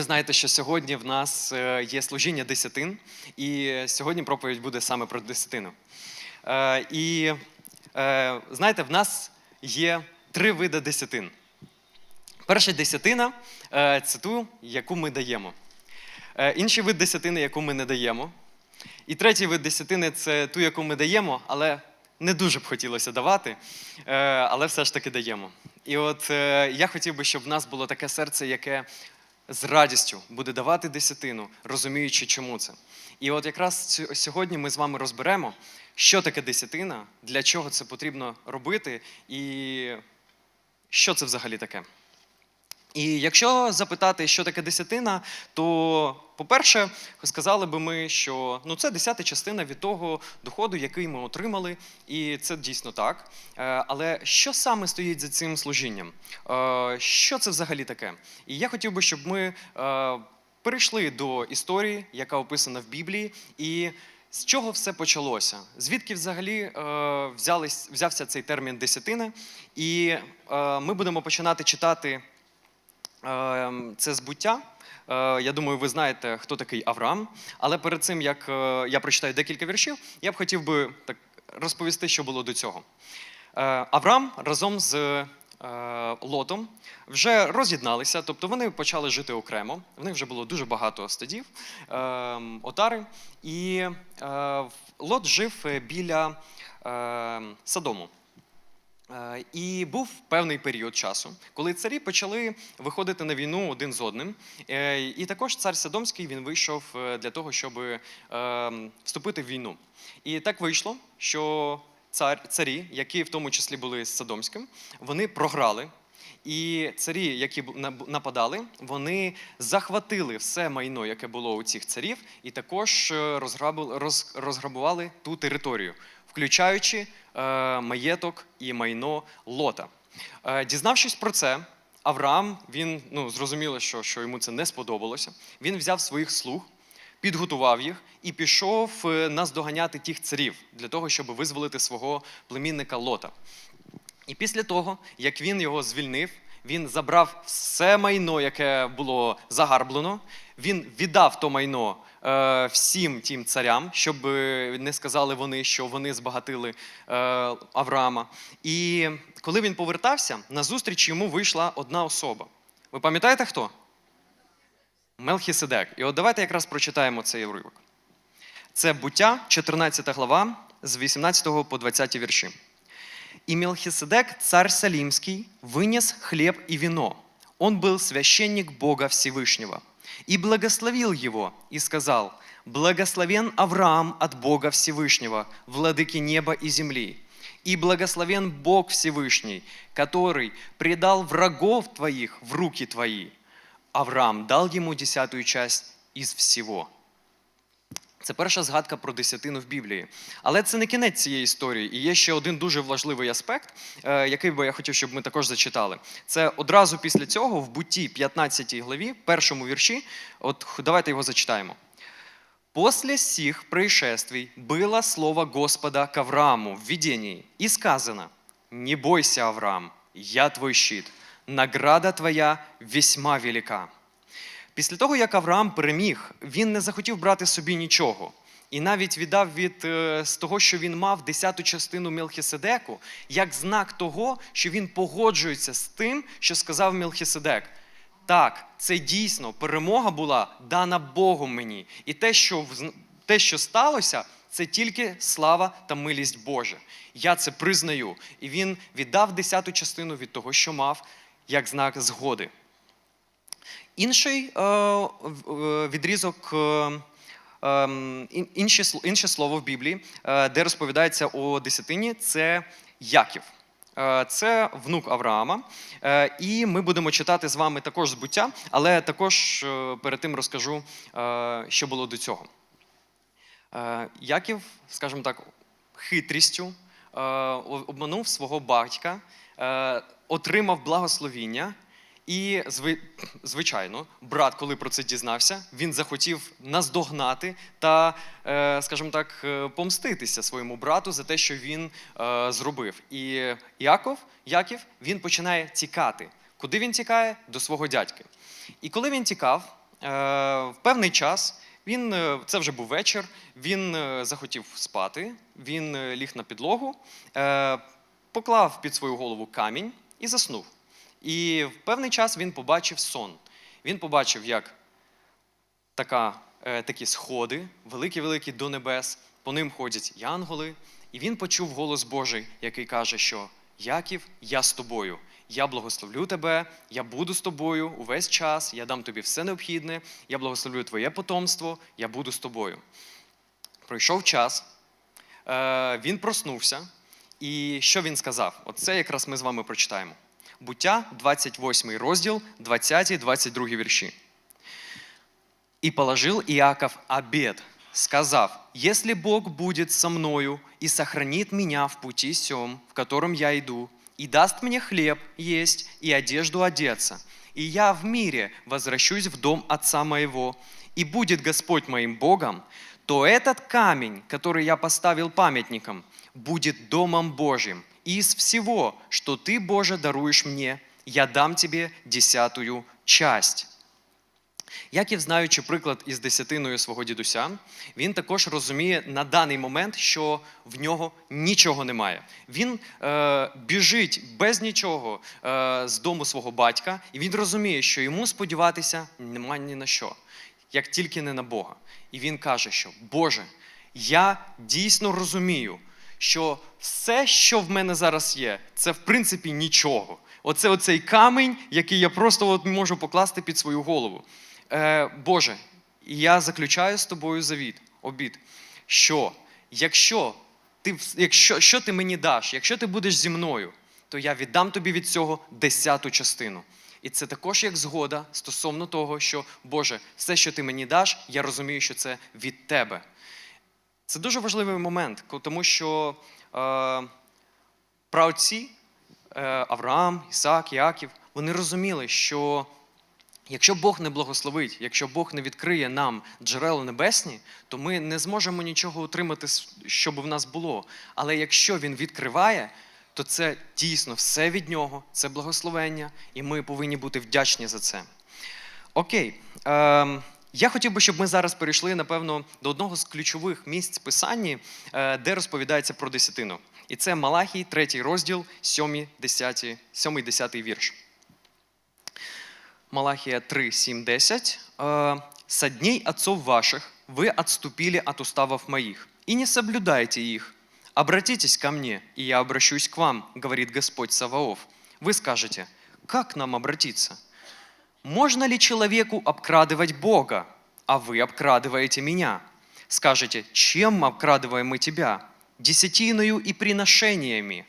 Ви знаєте, що сьогодні в нас е, є служіння десятин, і сьогодні проповідь буде саме про десятину. Е, І е, знаєте, в нас є три види десятин. Перша десятина це ту, яку ми даємо. Інший вид десятини, яку ми не даємо. І третій вид десятини це ту, яку ми даємо, але не дуже б хотілося давати, але все ж таки даємо. І от я хотів би, щоб в нас було таке серце, яке з радістю буде давати десятину, розуміючи, чому це. І от якраз сьогодні ми з вами розберемо, що таке десятина, для чого це потрібно робити, і що це взагалі таке. І якщо запитати, що таке десятина, то, по-перше, сказали би ми, що ну, це десята частина від того доходу, який ми отримали, і це дійсно так. Е, Але що саме стоїть за цим служінням? Е, Що це взагалі таке? І я хотів би, щоб ми е, перейшли до історії, яка описана в Біблії, і з чого все почалося? Звідки взагалі взявся цей термін десятина? І ми будемо починати читати. Е, Це збуття. Е, Я думаю, ви знаєте, хто такий Авраам. Але перед цим, як е, я прочитаю декілька віршів, я б хотів би так розповісти, що було до цього. Е, Авраам разом з Лотом вже роз'єдналися, тобто вони почали жити окремо. В них вже було дуже багато стадів, е, отари. І Лот жив біля е, Содому. Е, І був певний період часу, коли царі почали виходити на війну один з одним. Е, І також цар Содомський він вийшов е, для того, щоб е, вступити в війну. І так вийшло, що цар, царі, які в тому числі були з Содомським, вони програли. І царі, які нападали, вони захватили все майно, яке було у цих царів, і також е, розграбували ту територію, включаючи е, маєток і майно лота. Е, дізнавшись про це, Авраам він ну зрозуміло, що, що йому це не сподобалося. Він взяв своїх слуг, підготував їх і пішов е, наздоганяти тих царів для того, щоб визволити свого племінника Лота. І після того, як він його звільнив, він забрав все майно, яке було загарблено. Він віддав то майно е, всім тим царям, щоб е, не сказали вони, що вони збагатили е, Авраама. І коли він повертався, назустріч йому вийшла одна особа. Ви пам'ятаєте хто? Мелхіседек. І от давайте якраз прочитаємо цей уривок. Це буття, 14 глава, з 18 по 20 вірші. И Мелхиседек, царь Салимский, вынес хлеб и вино. Он был священник Бога Всевышнего. И благословил его, и сказал, «Благословен Авраам от Бога Всевышнего, владыки неба и земли. И благословен Бог Всевышний, который предал врагов твоих в руки твои». Авраам дал ему десятую часть из всего. Це перша згадка про десятину в Біблії. Але це не кінець цієї історії. І є ще один дуже важливий аспект, е, який би я хотів, щоб ми також зачитали. Це одразу після цього, в бутті 15 главі, першому вірші. От давайте його зачитаємо. После сих происшествий было слово Господа к Аврааму в видении, и сказано, «Не бойся, Авраам, я твой щит, награда твоя весьма велика». Після того, як Авраам переміг, він не захотів брати собі нічого. І навіть віддав від е, з того, що він мав десяту частину Мелхіседеку, як знак того, що він погоджується з тим, що сказав Мелхіседек. Так, це дійсно перемога була дана Богом мені. І те, що, те, що сталося, це тільки слава та милість Божа. Я це признаю. І він віддав десяту частину від того, що мав, як знак згоди. Інший е, відрізок, е, ем, інше, слово в Біблії, е, де розповідається о десятині, це Яків. Це внук Авраама. І ми будемо читати з вами також збуття, але також перед тим розкажу, що було до цього. Яків, скажімо так, хитрістю обманув свого батька, отримав благословіння. І, звичайно, брат, коли про це дізнався, він захотів наздогнати та, е, скажімо так, е, помститися своєму брату за те, що він е, зробив. І Яков, Яків, він починає тікати. Куди він тікає? До свого дядьки. І коли він тікав, в певний час він це вже був вечір. Він захотів спати. Він ліг на підлогу, поклав під свою голову камінь і заснув. І в певний час він побачив сон. Він побачив, як така, е, такі сходи, великі-великі до небес, по ним ходять янголи, і він почув голос Божий, який каже, що Яків, я з тобою. Я благословлю тебе, я буду з тобою увесь час, я дам тобі все необхідне, я благословлю твоє потомство, я буду з тобою. Пройшов час, е, він проснувся, і що він сказав? Оце якраз ми з вами прочитаємо. Буття, 28 розділ, 20-22 вірші. И положил Иаков обед, сказав, «Если Бог будет со мною и сохранит меня в пути сем, в котором я иду, и даст мне хлеб есть и одежду одеться, и я в мире возвращусь в дом отца моего, и будет Господь моим Богом, то этот камень, который я поставил памятником, будет домом Божьим, и из всего, что ты, Боже, даруешь мне, я дам тебе десятую часть». Яків, знаючи приклад із десятиною свого дідуся, він також розуміє на даний момент, що в нього нічого немає. Він е, біжить без нічого е, з дому свого батька, і він розуміє, що йому сподіватися нема ні на що, як тільки не на Бога. І він каже, що Боже, я дійсно розумію, що все, що в мене зараз є, це в принципі нічого. Оце оцей камінь, який я просто от можу покласти під свою голову. Е, Боже, я заключаю з тобою завіт, обід, що якщо ти, якщо, що ти мені даш, якщо ти будеш зі мною, то я віддам тобі від цього десяту частину. І це також як згода стосовно того, що Боже, все, що ти мені даш, я розумію, що це від тебе. Це дуже важливий момент, тому що е, праотці е, Авраам, Ісаак, Яків, вони розуміли, що якщо Бог не благословить, якщо Бог не відкриє нам джерела небесні, то ми не зможемо нічого отримати, щоб в нас було. Але якщо Він відкриває, то це дійсно все від нього, це благословення, і ми повинні бути вдячні за це. Окей. Ем, я хотів би, щоб ми зараз перейшли, напевно, до одного з ключових місць писанні, е, де розповідається про десятину. І це Малахій, 3 розділ, 7, 10, 7, 10 вірш. Малахия 3, 7, 10. «Э, «Со дней отцов ваших вы отступили от уставов моих и не соблюдаете их. Обратитесь ко мне, и я обращусь к вам, говорит Господь Саваоф. Вы скажете, как нам обратиться? Можно ли человеку обкрадывать Бога, а вы обкрадываете меня? Скажете, чем обкрадываем мы тебя? Десятиною и приношениями.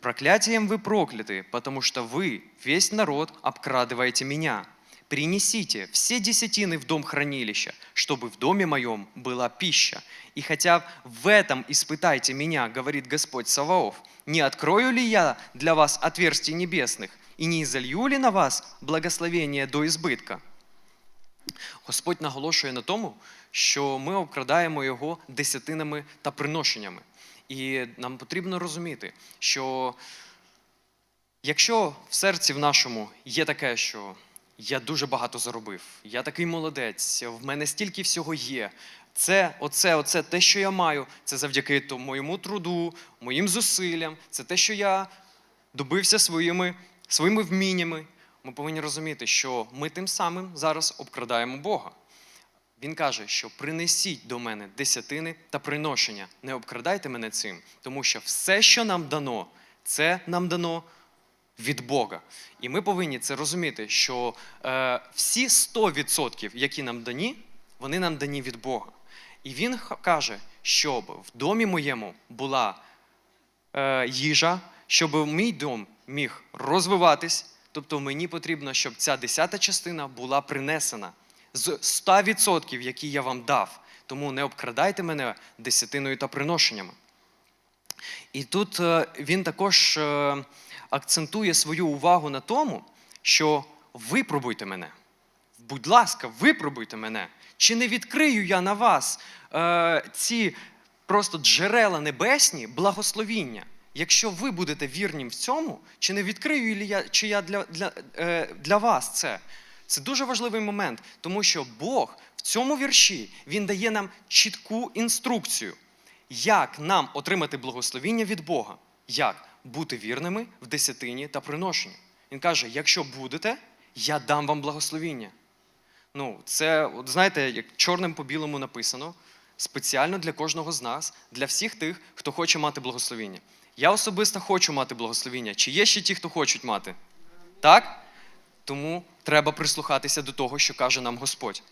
Проклятием вы прокляты, потому что вы, весь народ, обкрадываете меня. Принесите все десятины в дом хранилища, чтобы в доме моем была пища. И хотя в этом испытайте меня, говорит Господь Саваоф, не открою ли я для вас отверстий небесных и не изолью ли на вас благословение до избытка? Господь наголошує на тому, що ми обкрадаємо його десятинами та приношеннями. І нам потрібно розуміти, що якщо в серці в нашому є таке, що я дуже багато заробив, я такий молодець, в мене стільки всього є. Це, оце, оце, те, що я маю, це завдяки моєму труду, моїм зусиллям, це те, що я добився своїми, своїми вміннями. Ми повинні розуміти, що ми тим самим зараз обкрадаємо Бога. Він каже, що принесіть до мене десятини та приношення. Не обкрадайте мене цим, тому що все, що нам дано, це нам дано від Бога. І ми повинні це розуміти, що е, всі 100%, які нам дані, вони нам дані від Бога. І він каже, щоб в домі моєму була е, їжа, щоб мій дом міг розвиватись. Тобто мені потрібно, щоб ця десята частина була принесена з 100%, які я вам дав. Тому не обкрадайте мене десятиною та приношеннями. І тут е, він також е, акцентує свою увагу на тому, що випробуйте мене. Будь ласка, випробуйте мене. Чи не відкрию я на вас е, ці просто джерела небесні, благословіння? Якщо ви будете вірні в цьому, чи не відкрию я, чи я для, для, е, для вас це? Це дуже важливий момент, тому що Бог в цьому вірші Він дає нам чітку інструкцію, як нам отримати благословіння від Бога, як бути вірними в десятині та приношенні. Він каже: якщо будете, я дам вам благословіння. Ну, це, от знаєте, як чорним по білому написано, спеціально для кожного з нас, для всіх тих, хто хоче мати благословіння. Я особисто хочу мати благословіння. Чи є ще ті, хто хочуть мати? Так? Тому треба прислухатися до того, що каже нам Господь.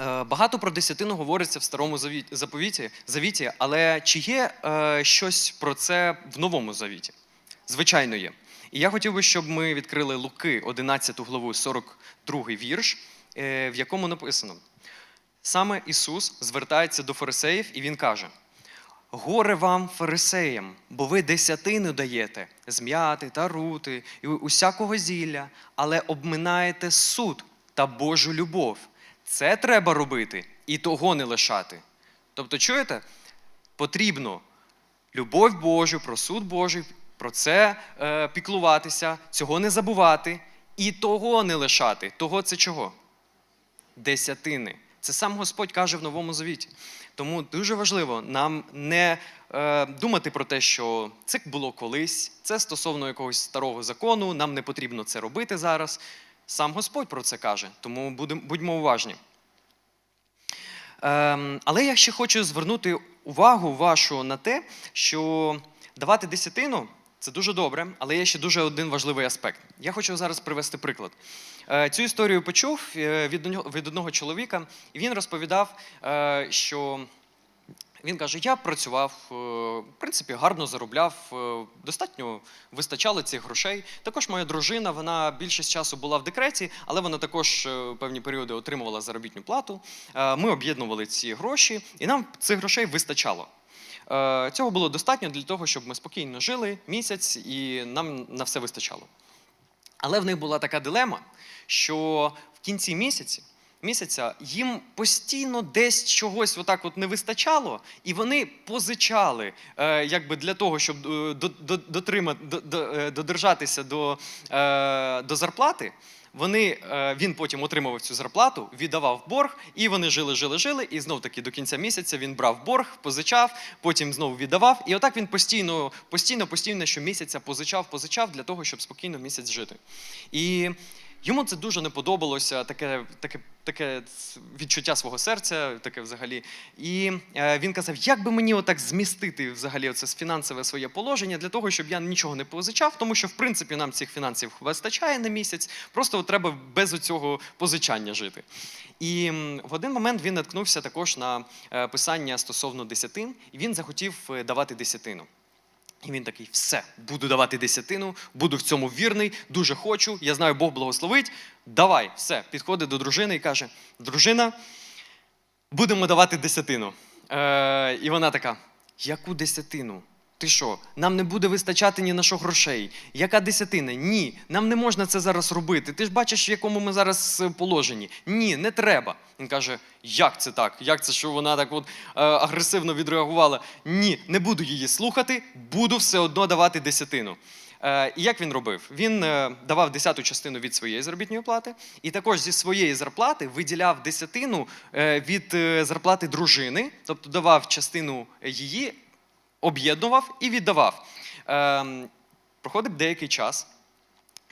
Е, Багато про десятину говориться в старому заповіті, завіті, але чи є е, щось про це в новому завіті? Звичайно, є. І я хотів би, щоб ми відкрили Луки, 11 главу, 42 вірш, е, в якому написано: саме Ісус звертається до фарисеїв, і Він каже: Горе вам, фарисеям, бо ви десятину даєте з м'яти та рути і усякого зілля, але обминаєте суд та Божу любов. Це треба робити і того не лишати. Тобто, чуєте, потрібно любов Божу, про суд Божий, про це е, піклуватися, цього не забувати і того не лишати. Того це чого? Десятини. Це сам Господь каже в Новому Завіті. Тому дуже важливо нам не е, думати про те, що це було колись, це стосовно якогось старого закону, нам не потрібно це робити зараз. Сам Господь про це каже, тому будьмо уважні. Ем, але я ще хочу звернути увагу вашу на те, що давати десятину це дуже добре, але є ще дуже один важливий аспект. Я хочу зараз привести приклад. Е, Цю історію почув е, від одного- чоловіка, і він розповідав, е, що він каже: я працював, е, в принципі, гарно заробляв, е, достатньо вистачало цих грошей. Також моя дружина, вона більшість часу була в декреті, але вона також е, певні періоди отримувала заробітну плату. Ми об'єднували ці гроші, і нам цих грошей вистачало. Цього було достатньо для того, щоб ми спокійно жили місяць, і нам на все вистачало. Але в них була така дилема, що в кінці місяці, місяця їм постійно десь чогось отак от не вистачало, і вони позичали, е, якби для того, щоб е, до, до, дотримати, до, е, додержатися до, е, до зарплати. Вони, е, він потім отримував цю зарплату, віддавав борг, і вони жили, жили, жили. І знов таки до кінця місяця він брав борг, позичав, потім знову віддавав. І отак він постійно, постійно, постійно щомісяця позичав, позичав для того, щоб спокійно місяць жити. І йому це дуже не подобалося, таке, таке, таке відчуття свого серця, таке взагалі. І е, він казав, як би мені отак змістити взагалі оце фінансове своє положення для того, щоб я нічого не позичав, тому що в принципі нам цих фінансів вистачає на місяць, просто треба без цього позичання жити. І в один момент він наткнувся також на е, писання стосовно десятин, і він захотів е, давати десятину. І він такий: все, буду давати десятину, буду в цьому вірний, дуже хочу. Я знаю, Бог благословить. Давай, все, підходить до дружини і каже: Дружина, будемо давати десятину. Е, і вона така: яку десятину? Ти що, нам не буде вистачати ні на що грошей? Яка десятина? Ні, нам не можна це зараз робити. Ти ж бачиш, в якому ми зараз е, положенні. Ні, не треба. Він каже: як це так? Як це, що вона так от е, агресивно відреагувала? Ні, не буду її слухати, буду все одно давати десятину. Е, і як він робив? Він е, давав десяту частину від своєї заробітної плати, і також зі своєї зарплати виділяв десятину е, від е, зарплати дружини, тобто давав частину її, об'єднував і віддавав. Ем, Проходив деякий час.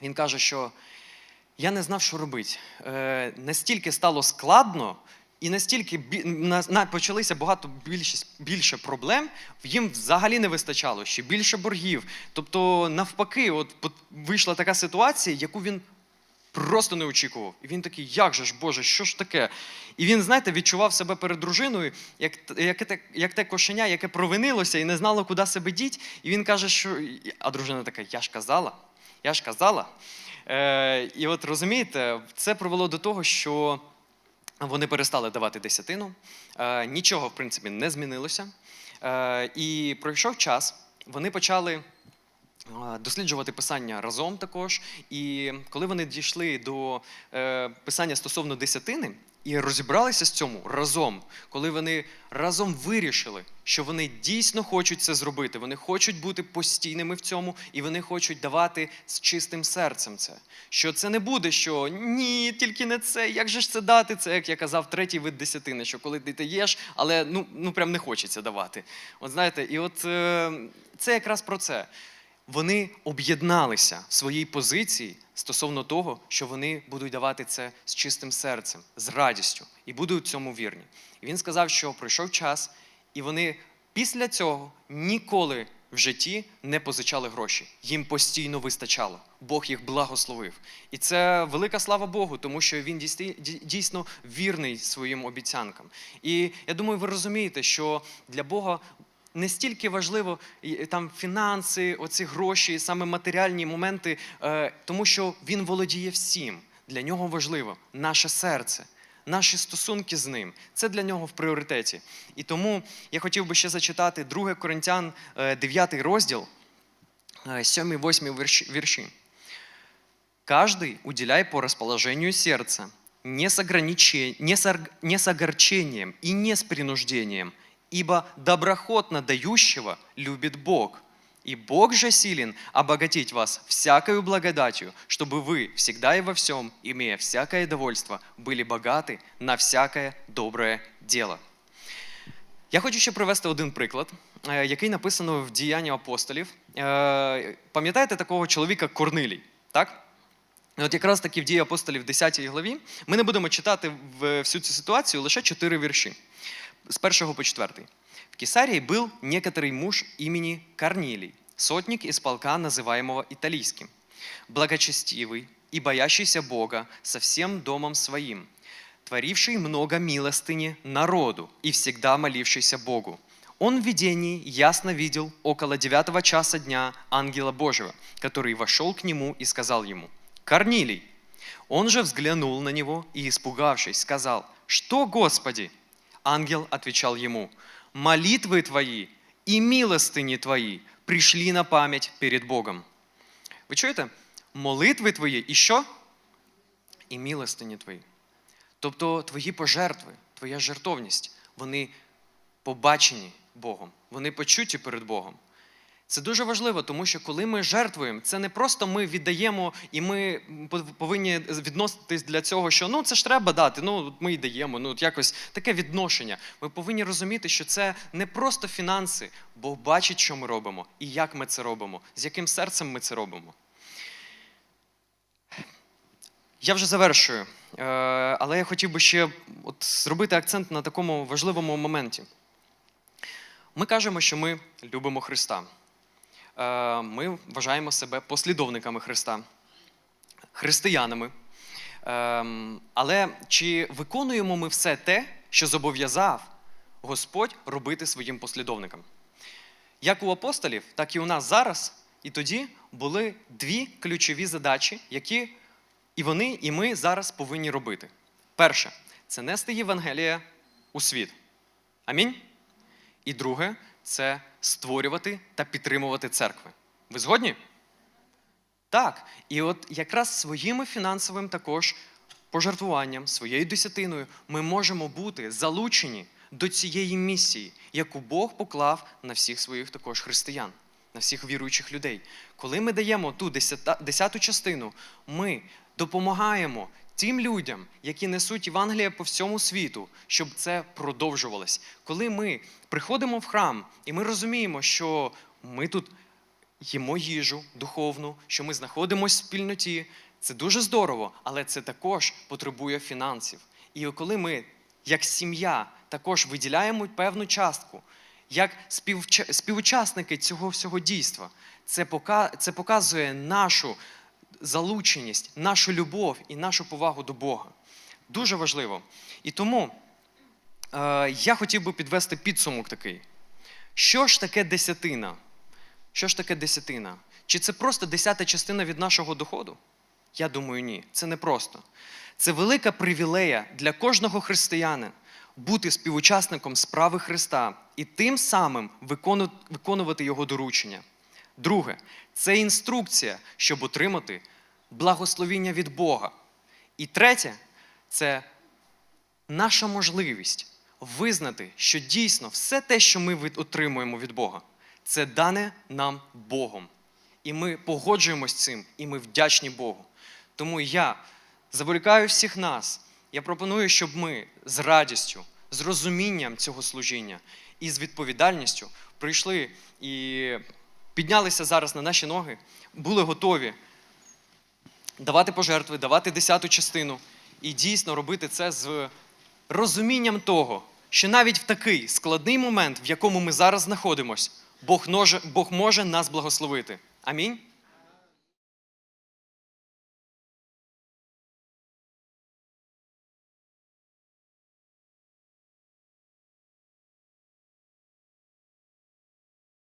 Він каже, що я не знав, що робити. Е, настільки стало складно, і настільки бі- на, на, почалися багато більше, більше проблем, їм взагалі не вистачало, ще більше боргів. Тобто, навпаки, от вийшла така ситуація, яку він просто не очікував. І він такий, як же ж, Боже, що ж таке? І він, знаєте, відчував себе перед дружиною, як, як, те, як те кошеня, яке провинилося і не знало, куди себе діть. І він каже, що. А дружина така, я ж казала, я ж казала. Е, і от розумієте, це привело до того, що вони перестали давати десятину. Е, нічого, в принципі, не змінилося. Е, і пройшов час, вони почали е, досліджувати писання разом також. І коли вони дійшли до е, писання стосовно десятини і розібралися з цьому разом, коли вони разом вирішили, що вони дійсно хочуть це зробити, вони хочуть бути постійними в цьому, і вони хочуть давати з чистим серцем це. Що це не буде, що ні, тільки не це. Як же ж це дати? Це як я казав, третій вид десятини, що коли ти даєш, але ну, ну прям не хочеться давати. От знаєте, і от е, це якраз про це. Вони об'єдналися в своїй позиції стосовно того, що вони будуть давати це з чистим серцем, з радістю і будуть цьому вірні. І він сказав, що пройшов час, і вони після цього ніколи в житті не позичали гроші. Їм постійно вистачало. Бог їх благословив. І це велика слава Богу, тому що він дійсно вірний своїм обіцянкам. І я думаю, ви розумієте, що для Бога не стільки важливо там фінанси, оці гроші, саме матеріальні моменти, е, тому що він володіє всім. Для нього важливо наше серце, наші стосунки з ним. Це для нього в пріоритеті. І тому я хотів би ще зачитати 2 Коринтян, 9 розділ, 7-8 вірші. вірші. Каждый уделяй по расположению сердца, не с, ограниче- не ор- не и не с принуждением, ибо доброхотно дающего любит Бог. И Бог же силен обогатить вас всякою благодатью, чтобы вы всегда и во всем, имея всякое довольство, были богаты на всякое доброе дело. Я хочу ще привести один приклад, е, який написано в діянні апостолів. Е, Пам'ятаєте такого чоловіка Корнилій? Так? І От якраз таки в дії апостолів 10 главі ми не будемо читати в- всю цю ситуацію лише чотири вірші З першого по четвертий. В Кесарии был некоторый муж имени Корнилий, сотник из полка, называемого Италийским, благочестивый и боящийся Бога со всем домом своим, творивший много милостыни народу и всегда молившийся Богу. Он в видении ясно видел около девятого часа дня ангела Божьего, который вошел к нему и сказал ему, «Корнилий!» Он же взглянул на него и, испугавшись, сказал, «Что, Господи?» Ангел отвечал ему, «Молитвы твои и милостыни твои пришли на память перед Богом». Ви чуєте? Молитви твої і що? І милостині твої. Тобто твої пожертви, твоя жертовність, вони побачені Богом, вони почуті перед Богом. Це дуже важливо, тому що коли ми жертвуємо, це не просто ми віддаємо, і ми повинні відноситись для цього, що ну це ж треба дати, ну ми й даємо. Ну якось таке відношення. Ми повинні розуміти, що це не просто фінанси, Бог бачить, що ми робимо, і як ми це робимо, з яким серцем ми це робимо. Я вже завершую, Е, але я хотів би ще от зробити акцент на такому важливому моменті. Ми кажемо, що ми любимо Христа. Е, Ми вважаємо себе послідовниками Христа, християнами. Ем, Але чи виконуємо ми все те, що зобов'язав Господь робити своїм послідовникам? Як у апостолів, так і у нас зараз, і тоді були дві ключові задачі, які і вони, і ми зараз повинні робити. Перше це нести Євангелія у світ. Амінь. І друге це створювати та підтримувати церкви. Ви згодні? Так. І от якраз своїм фінансовим також пожертвуванням, своєю десятиною ми можемо бути залучені до цієї місії, яку Бог поклав на всіх своїх також християн, на всіх віруючих людей. Коли ми даємо ту десяту частину, ми допомагаємо тим людям, які несуть Євангелія по всьому світу, щоб це продовжувалось. Коли ми приходимо в храм і ми розуміємо, що ми тут їмо їжу духовну, що ми знаходимося в спільноті, це дуже здорово, але це також потребує фінансів. І коли ми, як сім'я, також виділяємо певну частку, як співучасники цього всього дійства, це, пока- це показує нашу залученість, нашу любов і нашу повагу до Бога. Дуже важливо. І тому е, я хотів би підвести підсумок такий. Що ж таке десятина? Що ж таке десятина? Чи це просто десята частина від нашого доходу? Я думаю, ні. Це не просто. Це велика привілея для кожного християнина бути співучасником справи Христа і тим самим виконувати Його доручення. Друге це інструкція, щоб отримати благословіння від Бога. І третє це наша можливість визнати, що дійсно все те, що ми отримуємо від Бога, це дане нам Богом. І ми погоджуємось цим, і ми вдячні Богу. Тому я заволікаю всіх нас. Я пропоную, щоб ми з радістю, з розумінням цього служіння і з відповідальністю прийшли і піднялися зараз на наші ноги, були готові давати пожертви, давати десяту частину і дійсно робити це з розумінням того, що навіть в такий складний момент, в якому ми зараз знаходимося, Бог, може нас благословити. Амінь.